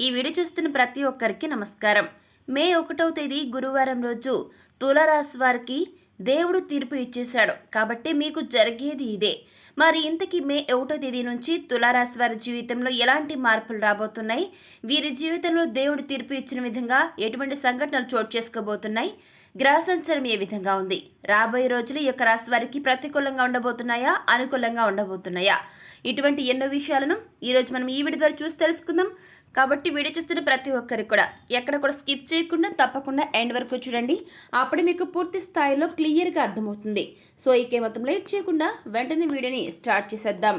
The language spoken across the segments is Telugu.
ఈ వీడియో చూస్తున్న ప్రతి ఒక్కరికి నమస్కారం. మే ఒకటవ తేదీ గురువారం రోజు తులారాశి వారికి దేవుడు తీర్పు ఇచ్చేశాడు. కాబట్టి మీకు జరిగేది ఇదే. మరి ఇంతకీ మే ఒకటో తేదీ నుంచి తులారాశి వారి జీవితంలో ఎలాంటి మార్పులు రాబోతున్నాయి? వీరి జీవితంలో దేవుడు తీర్పు ఇచ్చిన విధంగా ఎటువంటి సంఘటనలు చోటు చేసుకోబోతున్నాయి? గ్రహ సంచారం ఏ విధంగా ఉంది? రాబోయే రోజులు ఈ యొక్క రాశి వారికి ప్రతికూలంగా ఉండబోతున్నాయా? అనుకూలంగా ఉండబోతున్నాయా? ఇటువంటి ఎన్నో విషయాలను ఈరోజు మనం ఈ వీడియో ద్వారా చూసి తెలుసుకుందాం. కాబట్టి వీడియో చూస్తున్న ప్రతి ఒక్కరికి కూడా ఎక్కడ కూడా స్కిప్ చేయకుండా తప్పకుండా ఎండ్ వరకు చూడండి. అప్పుడు మీకు పూర్తి స్థాయిలో క్లియర్గా అర్థమవుతుంది. సో ఇకే మొత్తం లేట్ చేయకుండా వెంటనే వీడియోని స్టార్ట్ చేసేద్దాం.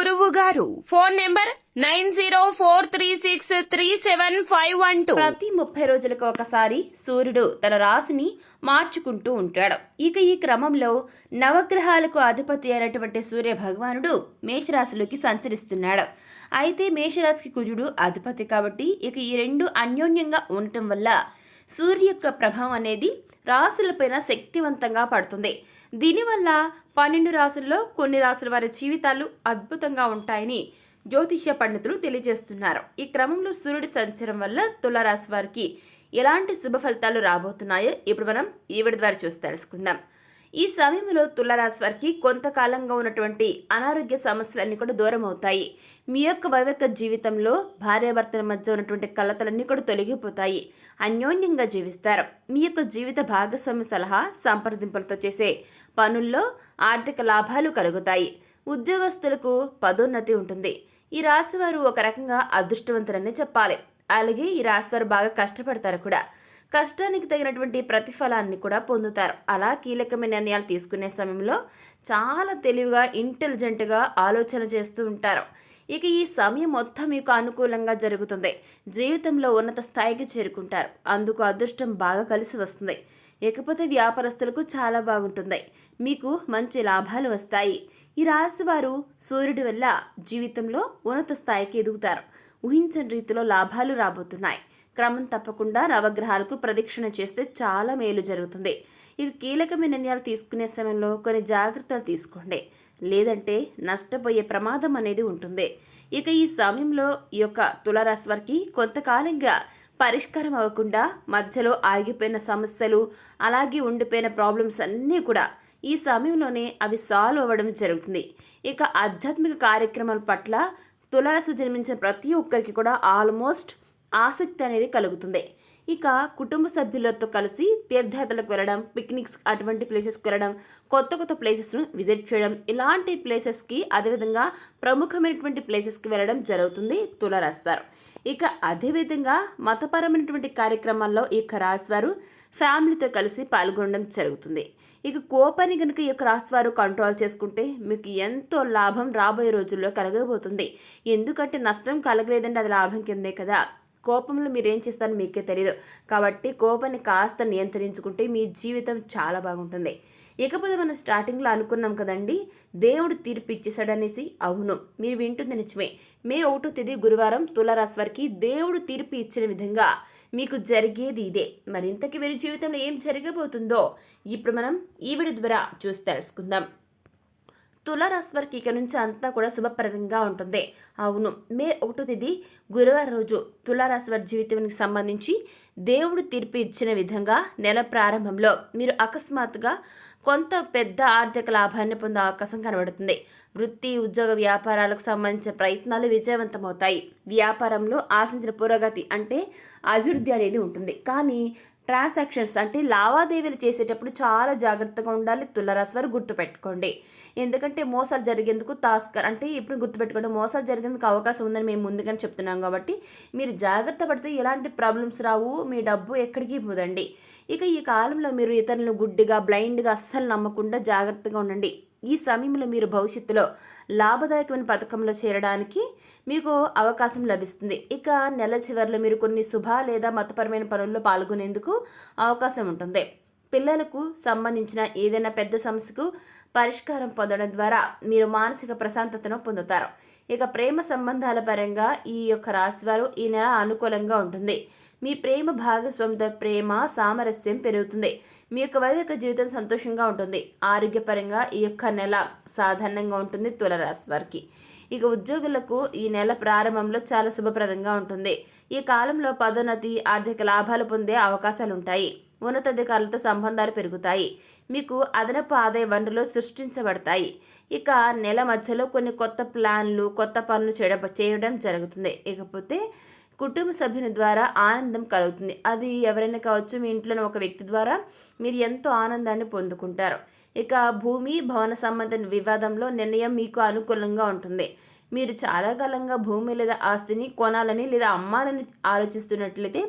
గురువు గారు phone number nine zero four three six three seven five one two. ప్రతి ముప్పై రోజులకు ఒకసారి సూర్యుడు తన రాశిని మార్చుకుంటూ ఉంటాడు. ఇక ఈ క్రమంలో నవగ్రహాలకు అధిపతి అయినటువంటి సూర్య భగవానుడు మేషరాశిలోకి సంచరిస్తున్నాడు. అయితే మేషరాశికి కుజుడు అధిపతి కాబట్టి ఇక ఈ రెండు అన్యోన్యంగా ఉండటం వల్ల సూర్య యొక్క ప్రభావం అనేది రాశులపైన శక్తివంతంగా పడుతుంది. దీనివల్ల పన్నెండు రాసుల్లో కొన్ని రాసుల వారి జీవితాలు అద్భుతంగా ఉంటాయని జ్యోతిష్య పండితులు తెలియజేస్తున్నారు. ఈ క్రమంలో సూర్యుడి సంచారం వల్ల తులారాశి వారికి ఎలాంటి శుభ ఫలితాలు రాబోతున్నాయో ఇప్పుడు మనం ఈవిడ ద్వారా చూసి తెలుసుకుందాం. ఈ సమయంలో తులారాశి వారికి కొంతకాలంగా ఉన్నటువంటి అనారోగ్య సమస్యలన్నీ కూడా దూరం అవుతాయి. మీ యొక్క వైవక జీవితంలో భార్యాభర్తల మధ్య ఉన్నటువంటి కలతలన్నీ కూడా తొలగిపోతాయి. అన్యోన్యంగా జీవిస్తారు. మీ యొక్క జీవిత భాగస్వామి సలహా సంప్రదింపులతో చేసే పనుల్లో ఆర్థిక లాభాలు కలుగుతాయి. ఉద్యోగస్తులకు పదోన్నతి ఉంటుంది. ఈ రాశివారు ఒక రకంగా అదృష్టవంతులనే చెప్పాలి. అలాగే ఈ రాశివారు బాగా కష్టపడతారు కూడా. కష్టానికి తగినటువంటి ప్రతిఫలాన్ని కూడా పొందుతారు. అలా కీలకమైన నిర్ణయాలు తీసుకునే సమయంలో చాలా తెలివిగా ఇంటెలిజెంట్గా ఆలోచన చేస్తూ ఉంటారు. ఇక ఈ సమయం మొత్తం మీకు అనుకూలంగా జరుగుతుంది. జీవితంలో ఉన్నత స్థాయికి చేరుకుంటారు. అందుకు అదృష్టం బాగా కలిసి వస్తుంది. ఇకపోతే వ్యాపారస్తులకు చాలా బాగుంటుంది. మీకు మంచి లాభాలు వస్తాయి. ఈ రాశి వారు సూర్యుడి వల్ల జీవితంలో ఉన్నత స్థాయికి ఎదుగుతారు. ఊహించని రీతిలో లాభాలు రాబోతున్నాయి. క్రమం తప్పకుండా నవగ్రహాలకు ప్రదక్షిణ చేస్తే చాలా మేలు జరుగుతుంది. ఇది కీలకమైన నిర్ణయాలు తీసుకునే సమయంలో కొన్ని జాగ్రత్తలు తీసుకోండి. లేదంటే నష్టపోయే ప్రమాదం అనేది ఉంటుంది. ఇక ఈ సమయంలో ఈ యొక్క తులరాశి వారికి కొంతకాలంగా పరిష్కారం అవ్వకుండా మధ్యలో ఆగిపోయిన సమస్యలు అలాగే ఉండిపోయిన ప్రాబ్లమ్స్ అన్నీ కూడా ఈ సమయంలోనే అవి సాల్వ్ అవ్వడం జరుగుతుంది. ఇక ఆధ్యాత్మిక కార్యక్రమాల పట్ల తులరాశి జన్మించిన ప్రతి ఒక్కరికి కూడా ఆల్మోస్ట్ ఆసక్తి అనేది కలుగుతుంది. ఇక కుటుంబ సభ్యులతో కలిసి తీర్థయాత్రలకు వెళ్ళడం పిక్నిక్స్ అటువంటి ప్లేసెస్కి వెళ్ళడం కొత్త కొత్త ప్లేసెస్ను విజిట్ చేయడం ఇలాంటి ప్లేసెస్కి అదేవిధంగా ప్రముఖమైనటువంటి ప్లేసెస్కి వెళ్ళడం జరుగుతుంది తులరాశివారు. ఇక అదేవిధంగా మతపరమైనటువంటి కార్యక్రమాల్లో ఈ యొక్క రాశివారు ఫ్యామిలీతో కలిసి పాల్గొనడం జరుగుతుంది. ఇక కోపాన్ని కనుక ఈ యొక్క రాశివారు కంట్రోల్ చేసుకుంటే మీకు ఎంతో లాభం రాబోయే రోజుల్లో కలగబోతుంది. ఎందుకంటే నష్టం కలగలేదంటే అది లాభం కిందే కదా. కోపంలో మీరు ఏం చేస్తారో మీకే తెలియదు కాబట్టి కోపాన్ని కాస్త నియంత్రించుకుంటే మీ జీవితం చాలా బాగుంటుంది. ఇకపోతే మనం స్టార్టింగ్లో అనుకున్నాం కదండి దేవుడు తీర్పు ఇచ్చేసాడనేసి అవును మీరు వింటుంది నిజమే. మే ఒకటో తేదీ గురువారం తులారాశి వారికి దేవుడు తీర్పు ఇచ్చిన విధంగా మీకు జరిగేది ఇదే. మరింతకి వీరి జీవితంలో ఏం జరగబోతుందో ఇప్పుడు మనం ఈ వీడియో ద్వారా చూసి తెలుసుకుందాం. తులారాశి వారికి ఇక నుంచి అంతా కూడా శుభప్రదంగా ఉంటుంది. అవును మే ఒకటో తేదీ గురువారం రోజు తులారాశి వారి జీవితానికి సంబంధించి దేవుడు తీర్పు ఇచ్చిన విధంగా నెల ప్రారంభంలో మీరు అకస్మాత్తుగా కొంత పెద్ద ఆర్థిక లాభాన్ని పొందే అవకాశం కనబడుతుంది. వృత్తి ఉద్యోగ వ్యాపారాలకు సంబంధించిన ప్రయత్నాలు విజయవంతమవుతాయి. వ్యాపారంలో ఆశించిన పురోగతి అంటే అభివృద్ధి అనేది ఉంటుంది. కానీ ట్రాన్సాక్షన్స్ అంటే లావాదేవీలు చేసేటప్పుడు చాలా జాగ్రత్తగా ఉండాలి తులరాశి వారు గుర్తుపెట్టుకోండి. ఎందుకంటే మోసాలు జరిగేందుకు తాస్కర్ అంటే ఇప్పుడు గుర్తుపెట్టుకోండి మోసాలు జరిగేందుకు అవకాశం ఉందని మేము ముందుగానే చెప్తున్నాం కాబట్టి మీరు జాగ్రత్త పడితే ఎలాంటి ప్రాబ్లమ్స్ రావు మీ డబ్బు ఎక్కడికి పోదండి. ఇక ఈ కాలంలో మీరు ఇతరులను గుడ్డిగా బ్లైండ్గా అస్సలు నమ్మకుండా జాగ్రత్తగా ఉండండి. ఈ సమయంలో మీరు భవిష్యత్తులో లాభదాయకమైన పథకంలో చేరడానికి మీకు అవకాశం లభిస్తుంది. ఇక నెల చివరిలో మీరు కొన్ని శుభ లేదా మతపరమైన పనుల్లో పాల్గొనేందుకు అవకాశం ఉంటుంది. పిల్లలకు సంబంధించిన ఏదైనా పెద్ద సమస్యకు పరిష్కారం పొందడం ద్వారా మీరు మానసిక ప్రశాంతతను పొందుతారు. ఇక ప్రేమ సంబంధాల పరంగా ఈ యొక్క రాశివారు ఈ నెల అనుకూలంగా ఉంటుంది. మీ ప్రేమ భాగస్వామితో ప్రేమ సామరస్యం పెరుగుతుంది. మీ యొక్క వైదిక జీవితం సంతోషంగా ఉంటుంది. ఆరోగ్యపరంగా ఈ యొక్క నెల సాధారణంగా ఉంటుంది తులరాశి వారికి ఇక ఉద్యోగులకు ఈ నెల ప్రారంభంలో చాలా శుభప్రదంగా ఉంటుంది. ఈ కాలంలో పదోన్నతి ఆర్థిక లాభాలు పొందే అవకాశాలు ఉంటాయి ఉన్నతాధికారులతో సంబంధాలు పెరుగుతాయి. మీకు అదనపు ఆదాయ వనరులు సృష్టించబడతాయి. ఇక నెల మధ్యలో కొన్ని కొత్త ప్లాన్లు కొత్త పనులు చేయడం చేయడం జరుగుతుంది. ఇకపోతే కుటుంబ సభ్యుని ద్వారా ఆనందం కలుగుతుంది. అది ఎవరైనా కావచ్చు మీ ఇంట్లోని ఒక వ్యక్తి ద్వారా మీరు ఎంతో ఆనందాన్ని పొందుకుంటారు. ఇక భూమి భవన సంబంధ వివాదంలో నిర్ణయం మీకు అనుకూలంగా ఉంటుంది. మీరు చాలా కాలంగా భూమి లేదా ఆస్తిని కొనాలని లేదా అమ్మాలని ఆలోచిస్తున్నట్లయితే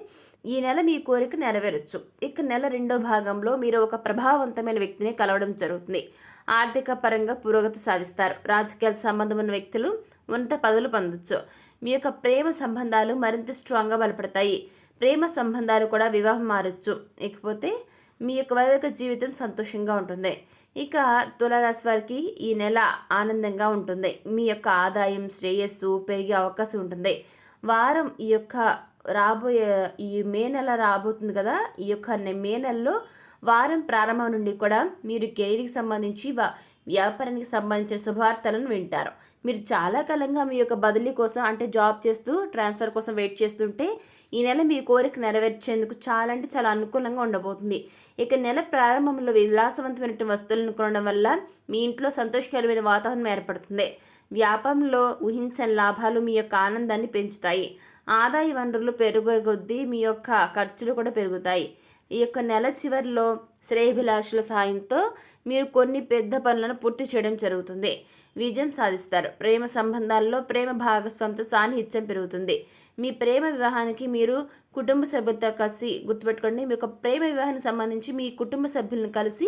ఈ నెల మీ కోరిక నెరవేరొచ్చు. ఇక నెల రెండో భాగంలో మీరు ఒక ప్రభావవంతమైన వ్యక్తిని కలవడం జరుగుతుంది. ఆర్థిక పరంగా పురోగతి సాధిస్తారు. రాజకీయాల సంబంధం ఉన్న వ్యక్తులు ఉన్నత పదవులు పొందొచ్చు. మీ యొక్క ప్రేమ సంబంధాలు మరింత స్ట్రాంగ్గా బలపడతాయి. ప్రేమ సంబంధాలు కూడా వివాహం మారచ్చు. ఇకపోతే మీ యొక్క వైవాహిక జీవితం సంతోషంగా ఉంటుంది. ఇక తులారాశి వారికి ఈ నెల ఆనందంగా ఉంటుంది. మీ యొక్క ఆదాయం శ్రేయస్సు పెరిగే అవకాశం ఉంటుంది. వారం ఈ యొక్క రాబోయే ఈ మే నెల రాబోతుంది కదా ఈ యొక్క నె- మే నెలలో వారం ప్రారంభం నుండి కూడా మీరు కెరీర్కి సంబంధించి వ్యాపారానికి సంబంధించిన శుభార్తలను వింటారు. మీరు చాలా కాలంగా మీ యొక్క బదిలీ కోసం అంటే జాబ్ చేస్తూ ట్రాన్స్ఫర్ కోసం వెయిట్ చేస్తుంటే ఈ నెల మీ కోరిక నెరవేర్చేందుకు చాలా అంటే చాలా అనుకూలంగా ఉండబోతుంది. ఇక నెల ప్రారంభంలో విలాసవంతమైన వస్తువులను కొనడం వల్ల మీ ఇంట్లో సంతోషకరమైన వాతావరణం ఏర్పడుతుంది. వ్యాపారంలో ఊహించని లాభాలు మీ యొక్క ఆనందాన్ని పెంచుతాయి. ఆదాయ వనరులు పెరిగే కొద్దీ మీ యొక్క ఖర్చులు కూడా పెరుగుతాయి. ఈ యొక్క నెల చివరిలో శ్రేయభిలాషుల సాయంతో మీరు కొన్ని పెద్ద పనులను పూర్తి చేయడం జరుగుతుంది. విజయం సాధిస్తారు. ప్రేమ సంబంధాల్లో ప్రేమ భాగస్వామితో సాన్నిహిత్యం పెరుగుతుంది. మీ ప్రేమ వివాహానికి మీరు కుటుంబ సభ్యులతో కలిసి గుర్తుపెట్టుకోండి. మీ యొక్క ప్రేమ వివాహానికి సంబంధించి మీ కుటుంబ సభ్యులను కలిసి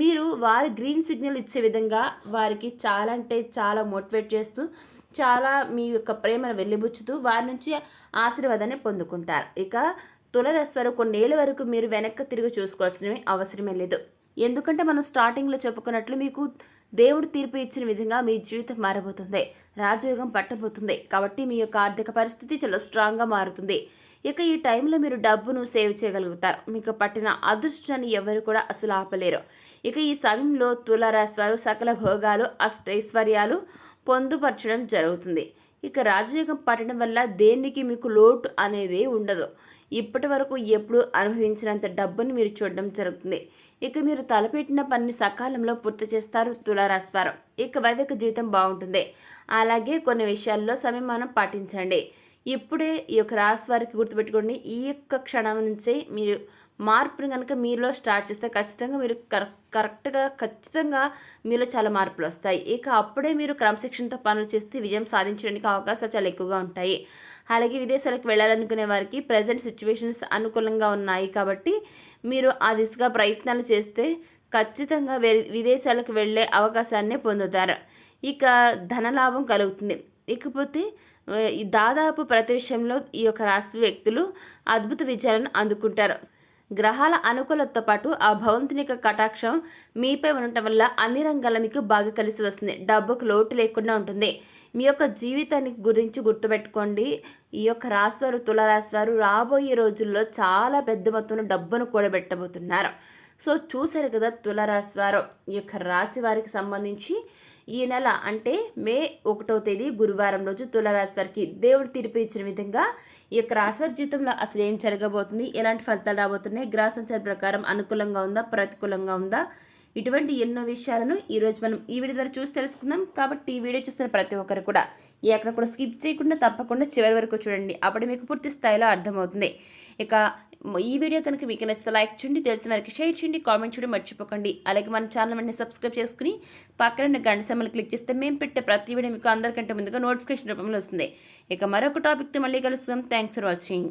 మీరు వారి గ్రీన్ సిగ్నల్ ఇచ్చే విధంగా వారికి చాలా అంటే చాలా మోటివేట్ చేస్తూ చాలా మీ యొక్క ప్రేమను వెళ్ళిబుచ్చుతూ వారి నుంచి ఆశీర్వాదాన్ని పొందుకుంటారు. ఇక తులరాశి వారు కొన్నేళ్ళ వరకు మీరు వెనక్కి తిరిగి చూసుకోవాల్సిన అవసరమే లేదు. ఎందుకంటే మనం స్టార్టింగ్లో చెప్పుకున్నట్లు మీకు దేవుడు తీర్పు ఇచ్చిన విధంగా మీ జీవితం మారబోతుంది. రాజయోగం పట్టబోతుంది. కాబట్టి మీ యొక్క ఆర్థిక పరిస్థితి చాలా స్ట్రాంగ్గా మారుతుంది. ఇక ఈ టైంలో మీరు డబ్బును సేవ్ చేయగలుగుతారు. మీకు పట్టిన అదృష్టాన్ని ఎవరు కూడా అసలు ఆపలేరు. ఇక ఈ సమయంలో తులారాశి వారు సకల భోగాలు అష్టైశ్వర్యాలు పొందుపరచడం జరుగుతుంది. ఇక రాజయోగం పట్టడం వల్ల దేనికి మీకు లోటు అనేది ఉండదు. ఇప్పటి వరకు ఎప్పుడు అనుభవించినంత డబ్బును మీరు చూడడం జరుగుతుంది. ఇక మీరు తలపెట్టిన పనిని సకాలంలో పూర్తి చేస్తారు తులారాశివారం ఇక వైవేక జీవితం బాగుంటుంది. అలాగే కొన్ని విషయాల్లో సమయమానం పాటించండి. ఇప్పుడే ఈ యొక్క రాశి వారికి గుర్తుపెట్టుకోండి. ఈ యొక్క క్షణం నుంచే మీరు మార్పును కనుక మీలో స్టార్ట్ చేస్తే ఖచ్చితంగా మీరు కరెక్ట్ కరెక్ట్గా ఖచ్చితంగా మీలో చాలా మార్పులు వస్తాయి. ఇక అప్పుడే మీరు క్రమశిక్షణతో పనులు చేస్తే విజయం సాధించడానికి అవకాశాలు చాలా ఎక్కువగా ఉంటాయి. అలాగే విదేశాలకు వెళ్ళాలనుకునే వారికి ప్రజెంట్ సిచ్యువేషన్స్ అనుకూలంగా ఉన్నాయి. కాబట్టి మీరు ఆ దిశగా ప్రయత్నాలు చేస్తే ఖచ్చితంగా వే విదేశాలకు వెళ్ళే అవకాశాన్ని పొందుతారు. ఇక ధనలాభం కలుగుతుంది. ఇకపోతే దాదాపు ప్రతి విషయంలో ఈ యొక్క రాశి వ్యక్తులు అద్భుత విజయాలను అందుకుంటారు. గ్రహాల అనుకూలతతో పాటు ఆ భవంతునిక కటాక్షం మీపై ఉండటం వల్ల అన్ని రంగాల మీకు బాగా కలిసి వస్తుంది. డబ్బుకు లోటు లేకుండా ఉంటుంది. మీ యొక్క జీవితాన్ని గురించి గుర్తుపెట్టుకోండి. ఈ యొక్క రాశివారు తులరాశివారు రాబోయే రోజుల్లో చాలా పెద్ద మొత్తంలో డబ్బును కూడబెట్టబోతున్నారు. సో చూశారు కదా తులరాశివారు. ఈ యొక్క రాశి వారికి సంబంధించి ఈ నెల అంటే మే ఒకటో తేదీ గురువారం రోజు తులారాశి వారికి దేవుడు తీర్పు ఇచ్చిన విధంగా ఈ యొక్క రాశివారి జీవితంలో అసలు ఏం జరగబోతుంది? ఎలాంటి ఫలితాలు రాబోతున్నాయి? గ్రహ సంచార ప్రకారం అనుకూలంగా ఉందా? ప్రతికూలంగా ఉందా? ఇటువంటి ఎన్నో విషయాలను ఈరోజు మనం ఈ వీడియో ద్వారా చూసి తెలుసుకుందాం. కాబట్టి ఈ వీడియో చూస్తున్న ప్రతి ఒక్కరు కూడా ఎక్కడ కూడా స్కిప్ చేయకుండా తప్పకుండా చివరి వరకు చూడండి. అప్పుడు మీకు పూర్తి స్థాయిలో అర్థమవుతుంది. ఇక ఈ వీడియో కనుక మీకు నచ్చితే లైక్ చేయండి తెలిసిన వారికి షేర్ చేయండి కామెంట్ చేయడం మర్చిపోకండి. అలాగే మన ఛానల్ వెంటనే సబ్స్క్రైబ్ చేసుకుని పక్కన గంట సమయంలో క్లిక్ చేస్తే మేము పెట్టే ప్రతి వీడియో మీకు అందరికంటే ముందుగా నోటిఫికేషన్ రూపంలో వస్తుంది. ఇక మరొక టాపిక్తో మళ్ళీ కలుస్తున్నాం థ్యాంక్స్ ఫర్ వాచింగ్